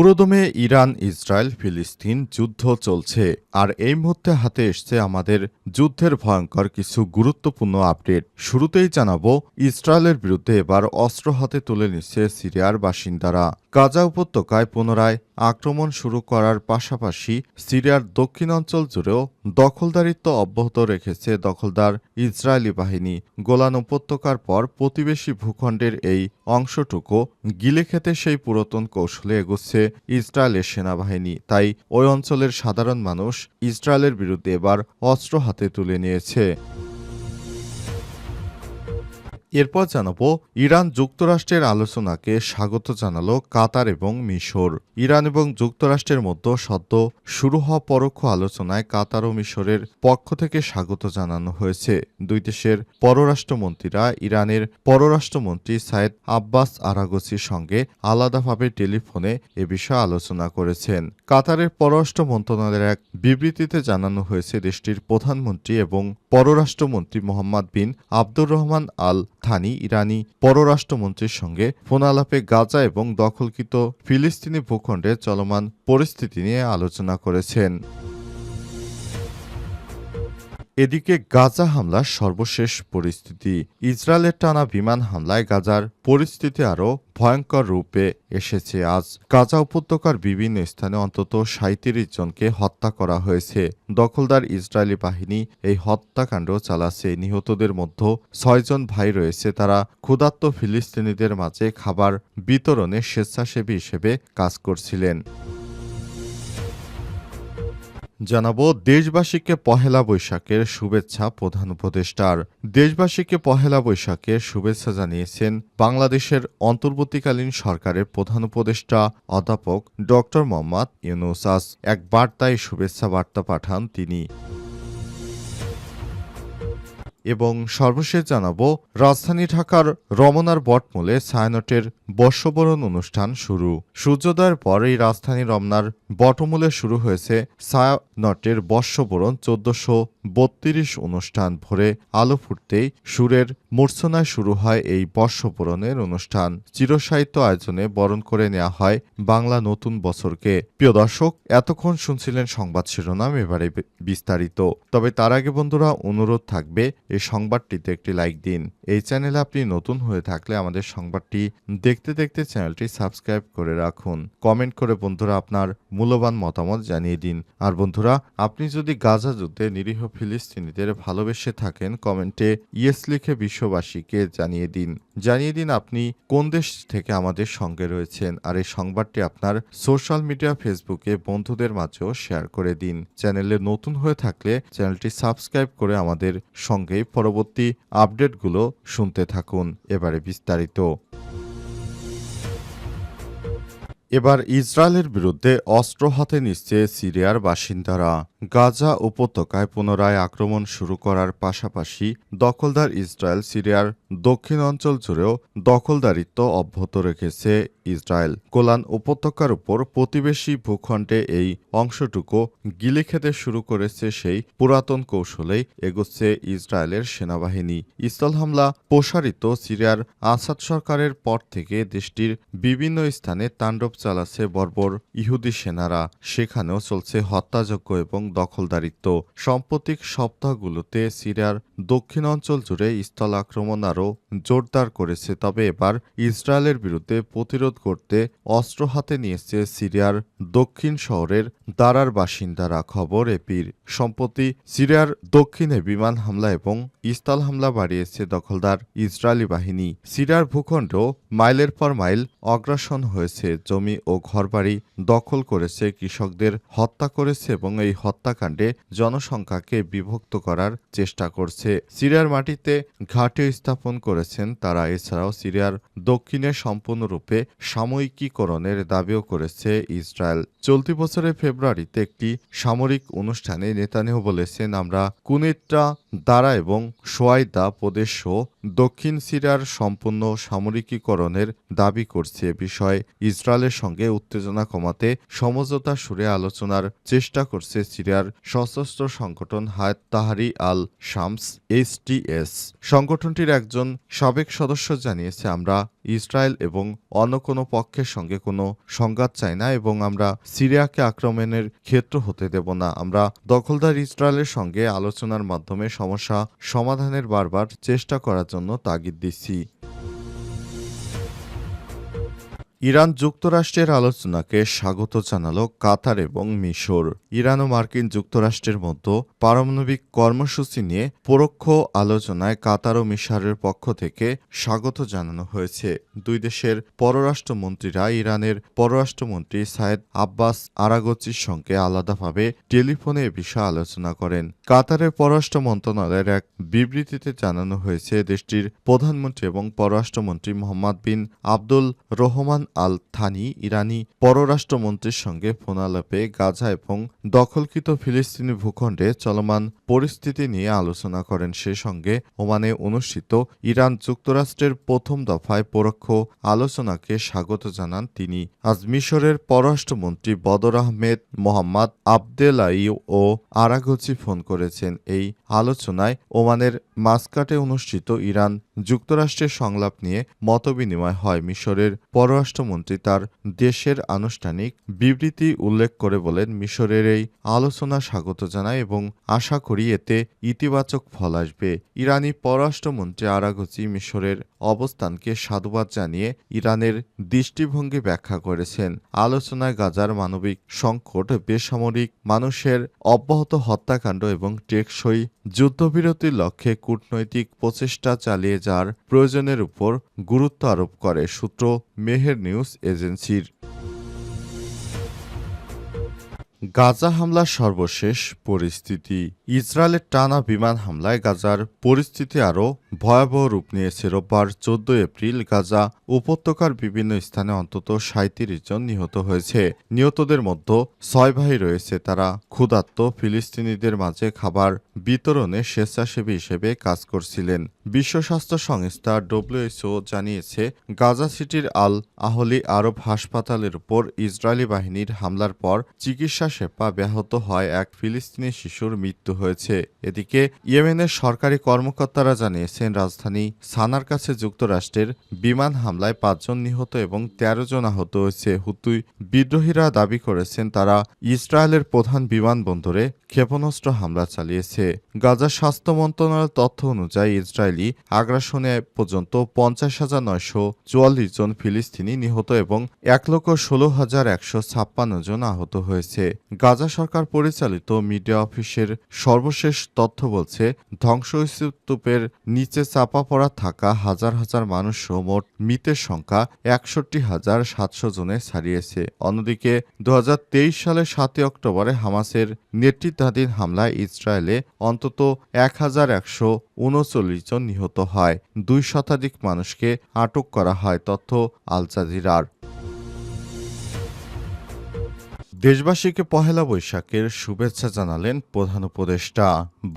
পুরোদমে Iran, Israel, ফিলিস্তিন যুদ্ধ চলছে, আর এই মুহূর্তে হাতে এসছে আমাদের যুদ্ধের ভয়ঙ্কর কিছু গুরুত্বপূর্ণ আপডেট। শুরুতেই জানাব, ইসরায়েলের বিরুদ্ধে এবার অস্ত্র হাতে তুলে নিচ্ছে সিরিয়ার বাসিন্দারা। গাজা উপত্যকায় পুনরায় আক্রমণ শুরু করার পাশাপাশি সিরিয়ার দক্ষিণাঞ্চল জুড়েও দখলদারিত্ব অব্যাহত রেখেছে দখলদার ইসরায়েলি বাহিনী। গোলান উপত্যকার পর প্রতিবেশী ভূখণ্ডের এই অংশটুকু গিলে খেতে সেই পুরাতন কৌশলে এগোচ্ছে ইসরায়েলের সেনাবাহিনী। তাই ওই অঞ্চলের সাধারণ মানুষ ইসরায়েলের বিরুদ্ধে এবার অস্ত্র হাতে তুলে নিয়েছে। এরপর জানাব ইরান যুক্তরাষ্ট্রের আলোচনাকে স্বাগত জানালো কাতার এবং মিশর। ইরান এবং যুক্তরাষ্ট্রের মধ্যে সদ্য শুরু হওয়া পরোক্ষ আলোচনায় কাতার ও মিশরের পক্ষ থেকে স্বাগত জানানো হয়েছে। দুই দেশের পররাষ্ট্রমন্ত্রীরা ইরানের পররাষ্ট্রমন্ত্রী সায়েদ আব্বাস আরাগসির সঙ্গে আলাদাভাবে টেলিফোনে এ বিষয়ে আলোচনা করেছেন। কাতারের পররাষ্ট্র মন্ত্রণালয়ের এক বিবৃতিতে জানানো হয়েছে, দেশটির প্রধানমন্ত্রী এবং পররাষ্ট্রমন্ত্রী Mohammed bin Abdur Rahman Al Thani ইরানি পররাষ্ট্রমন্ত্রীর সঙ্গে ফোনালাপে গাজা এবং দখলকৃত ফিলিস্তিনি ভূখণ্ডে চলমান পরিস্থিতি নিয়ে আলোচনা করেছেন। এদিকে গাজা হামলার সর্বশেষ পরিস্থিতি। ইসরায়েলের টানা বিমান হামলায় গাজার পরিস্থিতি আরও ভয়ঙ্কর রূপে এসেছে। আজ গাজা উপত্যকার বিভিন্ন স্থানে অন্তত সাঁত্রিশ জনকে হত্যা করা হয়েছে। দখলদার ইসরায়েলি বাহিনী এই হত্যাকাণ্ড চালাচ্ছে। নিহতদের মধ্যে ছয়জন ভাই রয়েছে। তারা ক্ষুধার্ত ফিলিস্তিনিদের মাঝে খাবার বিতরণে স্বেচ্ছাসেবী হিসেবে কাজ করছিলেন। জানাব, দেশবাসীকে পহেলা বৈশাখের শুভেচ্ছা প্রধান উপদেষ্টার। দেশবাসীকে পহেলা বৈশাখের শুভেচ্ছা জানিয়েছেন বাংলাদেশের অন্তর্বর্তীকালীন সরকারের প্রধান উপদেষ্টা, অধ্যাপক ড মোহাম্মদ ইউনুসাস এক বার্তায় শুভেচ্ছা বার্তা পাঠান তিনি। এবং সর্বশেষ জানাব, রাজধানী ঢাকার রমনার বটমূলে ছায়ানটের বর্ষবরণ অনুষ্ঠান শুরু। সূর্যোদয়ের পর এই রাজধানী রমনার বটমূলে শুরু হয়েছে ছায়ানটের বর্ষবরণ চোদ্দশো বত্রিশ অনুষ্ঠান ভোরে আলো ফুটতেই সুরের মূর্ছনায় শুরু হয় এই বর্ষবরণের অনুষ্ঠান। চিরসাহিত্য আয়োজনে বরণ করে নেওয়া হয় বাংলা নতুন বছরকে। প্রিয় দর্শক, এতক্ষণ শুনছিলেন সংবাদ শিরোনাম, এবারে বিস্তারিত। তবে তার আগে বন্ধুরা, অনুরোধ থাকবে এই সংবাদটিতে একটি লাইক দিন। এই চ্যানেলে আপনি নতুন হয়ে থাকলে আমাদের সংবাদটি দেখতে দেখতে চ্যানেলটি সাবস্ক্রাইব করে রাখুন। কমেন্ট করে বন্ধুরা আপনার মূল্যবান মতামত জানিয়ে দিন। আর বন্ধুরা, আপনি যদি গাজা যুদ্ধে নিরীহ ফিলিস্তিনিদের ভালোবেসে থাকেন কমেন্টে ইয়েস লিখে বিশ্ববাসীকে জানিয়ে দিন। জানিয়ে দিন আপনি কোন দেশ থেকে আমাদের সঙ্গে রয়েছেন। আর এই সংবাদটি আপনার সোশ্যাল মিডিয়া ফেসবুকে বন্ধুদের মাঝেও শেয়ার করে দিন। চ্যানেলে নতুন হয়ে থাকলে চ্যানেলটি সাবস্ক্রাইব করে আমাদের সঙ্গে পরবর্তী আপডেটগুলো শুনতে থাকুন। এবারে বিস্তারিত। এবার ইসরায়েলের বিরুদ্ধে অস্ত্র হাতে নিচ্ছে সিরিয়ার বাসিন্দারা। গাজা উপত্যকায় পুনরায় আক্রমণ শুরু করার পাশাপাশি দখলদার ইসরায়েল সিরিয়ার দক্ষিণ অঞ্চল জুড়েও দখলদারিত্ব অব্যাহত রেখেছে ইসরায়েল। কোলান উপত্যকার উপর প্রতিবেশী ভূখণ্ডে এই অংশটুকু গিলে খেতে শুরু করেছে সেই পুরাতন কৌশলেই এগোচ্ছে ইসরায়েলের সেনাবাহিনী। স্থল হামলা প্রসারিত সিরিয়ার আসাদ সরকারের পর থেকে দেশটির বিভিন্ন স্থানে তাণ্ডব চালাচ্ছে বর্বর ইহুদি সেনারা। সেখানেও চলছে হত্যাযজ্ঞ এবং দখলদারিত্ব। সাম্প্রতিক সপ্তাহগুলোতে সিরিয়ার দক্ষিণ অঞ্চল জুড়ে স্থল আক্রমণ আরও জোরদার করেছে, তবে এবার ইসরায়েলের বিরুদ্ধে প্রতিরোধ করতে অস্ত্র হাতে নিয়েছে সিরিয়ার দক্ষিণ শহরের দারার বাসিন্দারা। খবর, এপির সম্প্রতি সিরিয়ার দক্ষিণে বিমান হামলা এবং স্থল হামলা বাড়িয়েছে দখলদার ইসরায়েলি বাহিনী। সিরিয়ার ভূখণ্ড মাইলের পর মাইল অগ্রাসন হয়েছে, জমি ও ঘরবাড়ি দখল করেছে, কৃষকদের হত্যা করেছে এবং এই হত্যাকাণ্ডে জনসংখ্যাকে বিভক্ত করার চেষ্টা করছে। সিরিয়ার মাটিতে ঘাটি স্থাপন করেছেন তারা। এছাড়াও সিরিয়ার দক্ষিণে সম্পূর্ণরূপে সাময়িকীকরণের দাবিও করেছে ইসরায়েল। চলতি বছরের ফেব্রুয়ারিতে একটি সামরিক অনুষ্ঠানে নেতানিয়াহু বলেছেন, আমরা কুনেট্রা দারা এবং সোয়াইদা প্রদেশ দক্ষিণ সিরিয়ার সম্পূর্ণ সামরিকীকরণের দাবি করছে বিষয়ে ইসরায়েলের সঙ্গে উত্তেজনা কমাতে সমঝোতা সুরে আলোচনার চেষ্টা করছে সিরিয়ার সশস্ত্র সংগঠন হায়াত তাহারি আল শামস এইচটিএস সংগঠনটির একজন সাবেক সদস্য জানিয়েছে, আমরা ইসরায়েল এবং অন্য কোনো পক্ষের সঙ্গে কোনো সংঘাত চাই না এবং আমরা সিরিয়াকে আক্রমণের ক্ষেত্র হতে দেব না। আমরা দখলদার ইসরায়েলের সঙ্গে আলোচনার মাধ্যমে সমস্যা সমাধানের বারবার চেষ্টা করার জন্য তাগিদ দিচ্ছি। ইরান যুক্তরাষ্ট্রের আলোচনাকে স্বাগত জানালো কাতার এবং মিশর। ইরান ও মার্কিন যুক্তরাষ্ট্রের মধ্যে পারমাণবিক কর্মসূচি নিয়ে পরোক্ষ আলোচনায় কাতার ও মিশরের পক্ষ থেকে স্বাগত জানানো হয়েছে। দুই দেশের পররাষ্ট্রমন্ত্রীরা ইরানের পররাষ্ট্রমন্ত্রী সায়েদ আব্বাস আরাগচির সঙ্গে আলাদাভাবে টেলিফোনে এ বিষয়ে আলোচনা করেন। কাতারের পররাষ্ট্র মন্ত্রণালয়ের এক বিবৃতিতে জানানো হয়েছে, দেশটির প্রধানমন্ত্রী এবং পররাষ্ট্রমন্ত্রী Mohammed bin Abdul Rahman Al Thani ইরানি পররাষ্ট্রমন্ত্রীর সঙ্গে ফোনালাপে গাজা এবং দখলকৃত ফিলিস্তিনি ভূখণ্ডে চলমান পরিস্থিতি নিয়ে আলোচনা করেন। সে সঙ্গে ওমানে অনুষ্ঠিত ইরান যুক্তরাষ্ট্রের প্রথম দফায় পরোক্ষ আলোচনাকে স্বাগত জানান তিনি। আজ মিশরের পররাষ্ট্রমন্ত্রী বদর আহমেদ মোহাম্মদ আবদেলাই ও আরাগচি ফোন করেছেন। এই আলোচনায় ওমানের মাস্কাটে অনুষ্ঠিত ইরান যুক্তরাষ্ট্রের সংলাপ নিয়ে মতবিনিময় হয়। মিশরের পররাষ্ট্রমন্ত্রী তার দেশের আনুষ্ঠানিক বিবৃতি উল্লেখ করে বলেন, মিশরের এই আলোচনা স্বাগত জানায় এবং আশা করি এতে ইতিবাচক ফল আসবে। ইরানি পররাষ্ট্রমন্ত্রী আরাগচি মিশরের অবস্থানকে সাধুবাদ জানিয়ে ইরানের দৃষ্টিভঙ্গি ব্যাখ্যা করেছেন। আলোচনায় গাজার মানবিক সংকট, বেসামরিক মানুষের অব্যাহত হত্যাকাণ্ড এবং টেকসই যুদ্ধবিরতির লক্ষ্যে কূটনৈতিক প্রচেষ্টা চালিয়ে যাওয়ার প্রয়োজনের উপর গুরুত্ব আরোপ করে, সূত্র মেহের নিউজ এজেন্সির। গাজা হামলার সর্বশেষ পরিস্থিতি। ইসরায়েলের টানা বিমান হামলায় গাজার পরিস্থিতি আরও ভয়াবহ রূপ নিয়েছে। রোববার চোদ্দ এপ্রিল গাজা উপত্যকার বিভিন্ন স্থানে অন্তত সাঁত্রিশ জন নিহত হয়েছে। নিহতদের মধ্যে ছয় ভাই রয়েছে। তারা ক্ষুধার্ত ফিলিস্তিনিদের মাঝে খাবার বিতরণে স্বেচ্ছাসেবী হিসেবে কাজ করছিলেন। বিশ্ব স্বাস্থ্য সংস্থা ডব্লিউএইচও জানিয়েছে, গাজা সিটির আল আহলি আরব হাসপাতালের উপর ইসরায়েলি বাহিনীর হামলার পর চিকিৎসা সেবা ব্যাহত হয় এক ফিলিস্তিনি শিশুর মৃত্যু হয়েছে। এদিকে ইয়েমেনের সরকারি কর্মকর্তারা জানিয়েছেন, রাজধানী সানার কাছে যুক্তরাষ্ট্রের বিমান হামলায় পাঁচজন নিহত এবং তেরো জন আহত হয়েছে। হুতুই বিদ্রোহীরা দাবি করেছেন, তারা ইসরায়েলের প্রধান বিমানবন্দরে ক্ষেপণাস্ত্র হামলা চালিয়েছে। গাজা স্বাস্থ্য মন্ত্রণালয়ের তথ্য অনুযায়ী, ইসরায়েলি আগ্রাসনে পর্যন্ত পঞ্চাশ হাজার নয়শো চুয়াল্লিশ জন ফিলিস্তিনি নিহত এবং এক লক্ষ ষোলো হাজার একশো ছাপ্পান্ন জন আহত হয়েছে। গাজা সরকার পরিচালিত মিডিয়া অফিসের সর্বশেষ তথ্য বলছে, ধ্বংসস্তূপের নিচে চাপা পড়া থাকা হাজার হাজার মানুষ মোট মৃতের সংখ্যা একষট্টি হাজার সাতশো জনে ছাড়িয়েছে। অন্যদিকে দু সালের সাতই অক্টোবরে হামাসের নেতৃত্বাধীন হামলায় ইসরায়েলে অন্তত এক হাজার একশো উনচল্লিশ জন নিহত হয়। দুই শতাধিক মানুষকে আটক করা হয়, তথ্য আল জাজিরার। দেশবাসীকে পহেলা বৈশাখের শুভেচ্ছা জানালেন প্রধান উপদেষ্টা।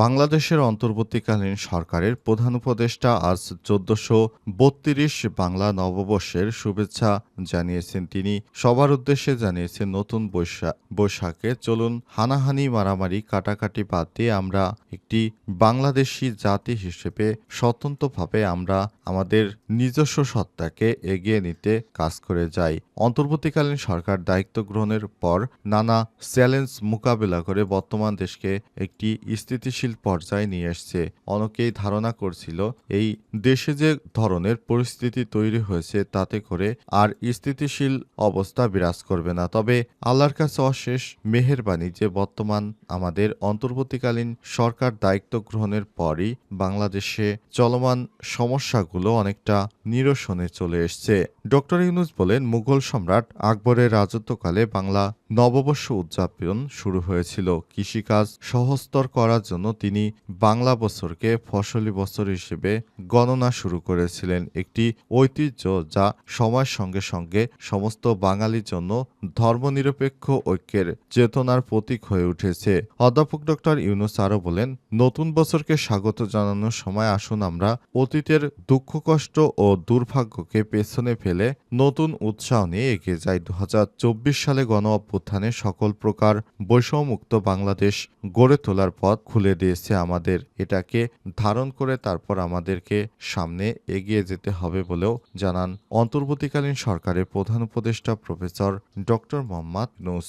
বাংলাদেশের অন্তর্বর্তীকালীন সরকারের প্রধান উপদেষ্টা আজ চোদ্দশো বত্রিশ বাংলা নববর্ষের শুভেচ্ছা জানিয়েছেন তিনি। সবার উদ্দেশ্যে জানিয়েছেন, নতুন বৈশাখ বৈশাখে চলুন হানাহানি মারামারি কাটাকাটি বাদ দিয়ে আমরা একটি বাংলাদেশি জাতি হিসেবে স্বতন্ত্রভাবে আমরা আমাদের নিজস্ব সত্তাকে এগিয়ে নিতে কাজ করে যাই। অন্তর্বর্তীকালীন সরকার দায়িত্ব গ্রহণের পর নানা চ্যালেঞ্জ মোকাবেলা করে বর্তমান দেশকে একটি স্থিতিশীল পর্যায়ে নিয়ে এসছে। অনেকেই ধারণা করছিল, এই দেশে যে ধরনের পরিস্থিতি তৈরি হয়েছে তাতে করে আর স্থিতিশীল অবস্থা বিরাজ করবে না। তবে আল্লাহর কাছে অশেষ মেহেরবানি যে বর্তমান আমাদের অন্তর্বর্তীকালীন সরকার দায়িত্ব গ্রহণের পরই বাংলাদেশে চলমান সমস্যাগুলো অনেকটা নিরসনে চলে এসছে। ডক্টর ইউনুস বলেন, মুঘল সম্রাট আকবরের রাজত্বকালে বাংলা নববর্ষ উদযাপন শুরু হয়েছিল। কৃষিকাজ সহজতর করার জন্য তিনি বাংলা বছরকে ফসলি বছর হিসেবে গণনা শুরু করেছিলেন। একটি ঐতিহ্য যা সময়ের সঙ্গে সঙ্গে সমস্ত বাঙালির জন্য ধর্মনিরপেক্ষ ঐক্যের চেতনার প্রতীক হয়ে উঠেছে। অধ্যাপক ডক্টর ইউনুস আরও বলেন, নতুন বছরকে স্বাগত জানানোর সময় আসুন আমরা অতীতের দুঃখ কষ্ট ও দুর্ভাগ্যকে পেছনে ফেলে নতুন উৎসাহ নিয়ে এগিয়ে যাই। দু হাজার চব্বিশ সালে গণ অভ্যুত্থানে সকল প্রকার বৈষম্যমুক্ত বাংলাদেশ গড়ে তোলার পথ খুলে দিয়েছে আমাদের। এটাকে ধারণ করে তারপর আমাদেরকে সামনে এগিয়ে যেতে হবে বলেও জানান অন্তর্বর্তীকালীন সরকারের প্রধান উপদেষ্টা প্রফেসর ডক্টর মোহাম্মদ নুস